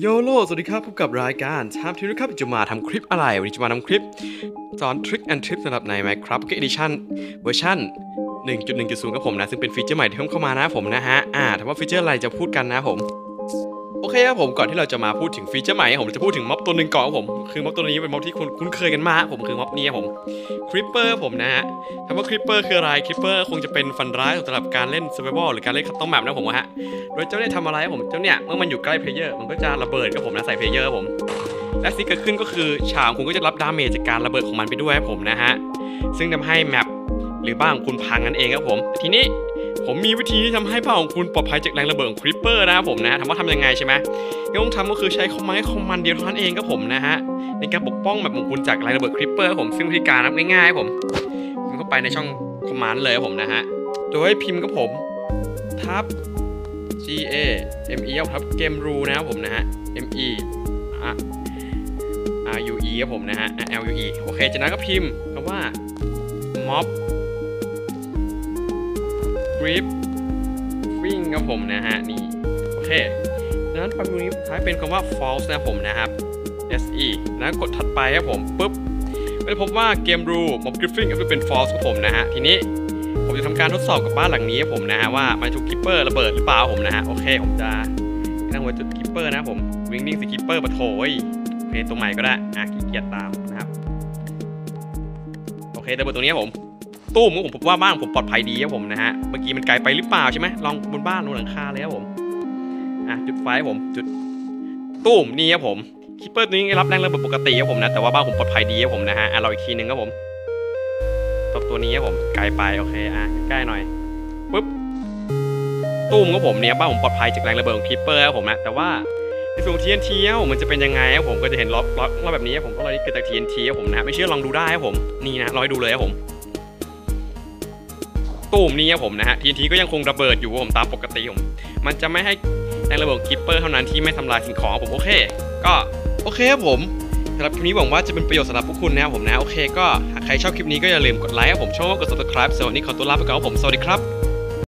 โยโลสวัสดีครับพบกับรายการชามทิวนะครับจะมาทำคลิปอะไร วันนี้จะมาทำคลิปสอนทริคแอนทริปสำหรับใน Minecraft Pocket Edition เวอร์ชัน1.1.0กับผมนะ ซึ่งเป็นฟีเจอร์ใหม่ที่เพิ่มเข้ามานะผมนะฮะ อ่าถามว่าฟีเจอร์อะไรจะพูดกันนะผม เคครับผมก่อนที่เราจะมาพูดถึงฟีเจอร์ใหม่ผมจะพูดถึงม็อบตัวหนึ่งก่อนครับผมคือม็อบตัวนี้เป็นม็อบที่คุณคุ้นเคยกันมากผมคือม็อบนี้ครับผมคริปเปอร์ผมนะฮะคำว่าคริปเปอร์คืออะไรคริปเปอร์คงจะเป็นฟันร้ายสำหรับการเล่น survival หรือการเล่นคัตตอมแมปนะผมฮะโดยเจ้าเนี่ยทำอะไรครับผมเจ้าเนี่ยเมื่อมันอยู่ใกล้เพลเยอร์มันก็จะระเบิดกับผมนะใส่เพลเยอร์ครับผมและสิ่งที่เกิดขึ้นก็คือฉากคุณก็จะรับดาเมจจากการระเบิดของมันไปด้วยครับผมนะฮะซึ่งทำให้แมปหรือบ้านของคุณพังนั่นเองครับผมทีนี้ ผมมีวิธีที่ทำให้บ้านของคุณปลอดภัยจากแรงระเบิดของคริปเปอร์นะครับผมนะถามว่าทำยังไงใช่ไหมที่ต้องทำก็คือใช้คอมมานด์คอมมานด์เดียวเท่านั้นเองครับผมนะฮะในการปกป้องแบบของคุณจากแรงระเบิดคริปเปอร์ผมซึ่งวิธีการนับง่ายๆผมพิมพ์เข้าไปในช่องคอมมานด์เลยผมนะฮะโดยให้พิมพ์กับผมทับ G A M E ครับเกมรูนะครับผมนะฮะ M E R R U E ครับผมนะฮะ L U E โอเคจากนั้นก็พิมพ์คำว่า mob grip wing ครับผมนะฮะนี่โอเคจากนั้นฟังตรงนี้ท้ายเป็นคำว่า false นะผมนะครับ S E แล้วกดถัดไปครับผมปุ๊บก็จะพบว่าเกมรู mob gripping ก็เป็น false ครับผมนะฮะทีนี้ผมจะทำการทดสอบกับบ้านหลังนี้ครับผมนะฮะว่ามันถูกคิปเปอร์ระเบิดหรือเปล่าผมนะฮะโอเคผมจะตั้งไว้จุดคิปเปอร์นะผมวิ่งนิ่งสิคิปเปอร์ปะโถยเพจตรงใหม่ก็ได้อะขี้เกียจตามนะครับโอเคระเบิดตรงนี้ผม ตู้มผมว่าบ้านผมปลอดภัยดีครับผมนะฮะ เมื่อกี้มันไกลไปหรือเปล่าใช่ไหมลองบนบ้านบนหลังคาเลยครับผม อะจุดไฟผมจุดตู้มนี่ครับผมคิปเปอร์ตัวนี้รับแรงระเบิดปกติครับผมนะ แต่ว่าบ้านผมปลอดภัยดีครับผมนะฮะ อะเราอีกทีหนึงครับผมตบตัวนี้ครับผมไกลไปโอเคอะใกล้หน่อยปุ๊บตุ้มครับผมเนี่ยบ้านผมปลอดภัยจากแรงระเบิดของคิปเปอร์ครับผมนะแต่ว่าในส่วนของ TNT ครับผมมันจะเป็นยังไงครับผมก็จะเห็นล็อกล็อกแบบนี้ครับผมก็เลยเกิดจาก TNT ครับผมนะไม่เชื่อลองดูได้ครับผมนี่นะลองให้ดูเลยครับผม ตูมนี่ครับผมนะฮะทีนี้ก็ยังคงระเบิดอยู่ผมตามปกติผม มันจะไม่ให้แรงระเบิดคิปเปอร์เท่านั้นที่ไม่ทำลายสิ่งของผมโอเค ก็โอเคครับผมสำหรับคลิปนี้หวังว่าจะเป็นประโยชน์สำหรับพวกคุณนะครับผมนะโอเคก็หากใครชอบคลิปนี้ก็อย่าลืมกดไลค์ครับผมชอบกด subscribe สวัสดีขอตัวลาไปก่อนครับผมสวัสดีครับ